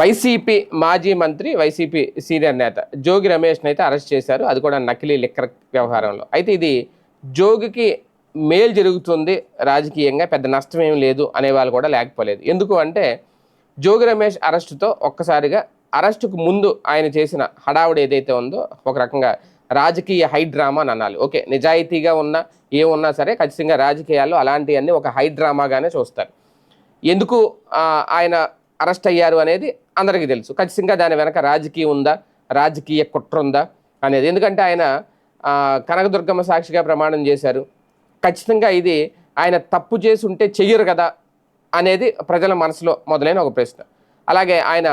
YCP మాజీ మంత్రి YCP senior నేత జోగి రమేష్ని అయితే అరెస్ట్ చేశారు. అది కూడా నకిలీ లిక్కర్ వ్యవహారంలో. అయితే ఇది జోగికి మేలు జరుగుతుంది రాజకీయంగా పెద్ద నష్టం ఏం లేదు అనే వాళ్ళు కూడా లేకపోలేదు. ఎందుకు అంటే జోగి రమేష్ అరెస్టుతో ఒక్కసారిగా అరెస్టుకు ముందు ఆయన చేసిన హడావుడు ఏదైతే ఉందో ఒక రకంగా రాజకీయ హై డ్రామా అని అనాలి. ఓకే నిజాయితీగా ఉన్నా ఏమున్నా సరే ఖచ్చితంగా రాజకీయాల్లో అలాంటివన్నీ ఒక హై డ్రామాగానే చూస్తారు. ఎందుకు ఆయన అరెస్ట్ అయ్యారు అనేది అందరికీ తెలుసు. ఖచ్చితంగా దాని వెనక రాజకీయం ఉందా? రాజకీయ కుట్ర ఉందా? అనేది. ఎందుకంటే ఆయన కనకదుర్గమ్మ సాక్షిగా ప్రమాణం చేశారు. ఖచ్చితంగా ఇది ఆయన తప్పు చేసి ఉంటే చెయ్యరు కదా? అనేది ప్రజల మనసులో మొదలైన ఒక ప్రశ్న. అలాగే ఆయన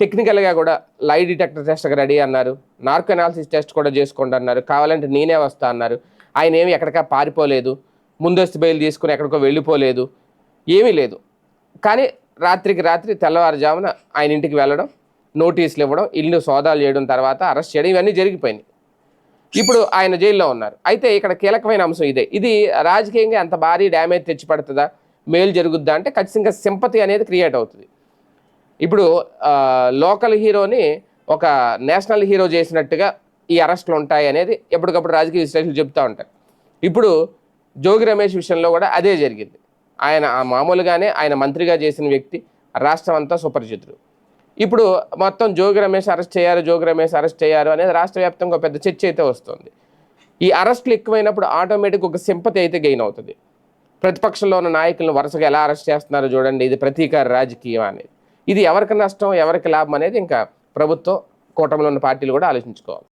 టెక్నికల్గా కూడా లై డిటెక్టర్ టెస్ట్కి రెడీ అన్నారు. నార్కో అనాలిసిస్ టెస్ట్ కూడా చేసుకోండి అన్నారు. కావాలంటే నేనే వస్తా అన్నారు. ఆయన ఏమి ఎక్కడికా పారిపోలేదు. ముందస్తు బయలు తీసుకుని ఎక్కడికో వెళ్ళిపోలేదు. ఏమీ లేదు. కానీ రాత్రికి రాత్రి తెల్లవారుజామున ఆయన ఇంటికి వెళ్ళడం నోటీసులు ఇవ్వడం ఇల్లు సోదాలు చేయడం తర్వాత అరెస్ట్ చేయడం ఇవన్నీ జరిగిపోయినాయి. ఇప్పుడు ఆయన జైల్లో ఉన్నారు. అయితే ఇక్కడ కీలకమైన అంశం ఇదే. ఇది రాజకీయంగా అంత భారీ డ్యామేజ్ తెచ్చి పడుతుందా మేలు జరుగుద్దా అంటే ఖచ్చితంగా సింపతి అనేది క్రియేట్ అవుతుంది. ఇప్పుడు లోకల్ హీరోని ఒక నేషనల్ హీరో చేసినట్టుగా ఈ అరెస్టులు ఉంటాయి అనేది ఎప్పటికప్పుడు రాజకీయ విశ్లేషకులు చెప్తూ ఉంటారు. ఇప్పుడు జోగి రమేష్ విషయంలో కూడా అదే జరిగింది. ఆయన ఆ మామూలుగానే ఆయన మంత్రిగా చేసిన వ్యక్తి రాష్ట్రం అంతా సుపరిచితుడు. ఇప్పుడు మొత్తం జోగి రమేష్ అరెస్ట్ చేయారు జోగి రమేష్ అరెస్ట్ చేయారు అనేది రాష్ట్ర వ్యాప్తంగా ఒక పెద్ద చర్చ అయితే వస్తుంది. ఈ అరెస్టులు ఎక్కువైనప్పుడు ఆటోమేటిక్ ఒక సింపతి అయితే గెయిన్ అవుతుంది. ప్రతిపక్షంలో ఉన్న నాయకులను వరుసగా ఎలా అరెస్ట్ చేస్తున్నారో చూడండి ఇది ప్రతీకార రాజకీయం అనేది. ఇది ఎవరికి నష్టం ఎవరికి లాభం అనేది ఇంకా ప్రభుత్వం కూటమిలో ఉన్న పార్టీలు కూడా ఆలోచించుకోవాలి.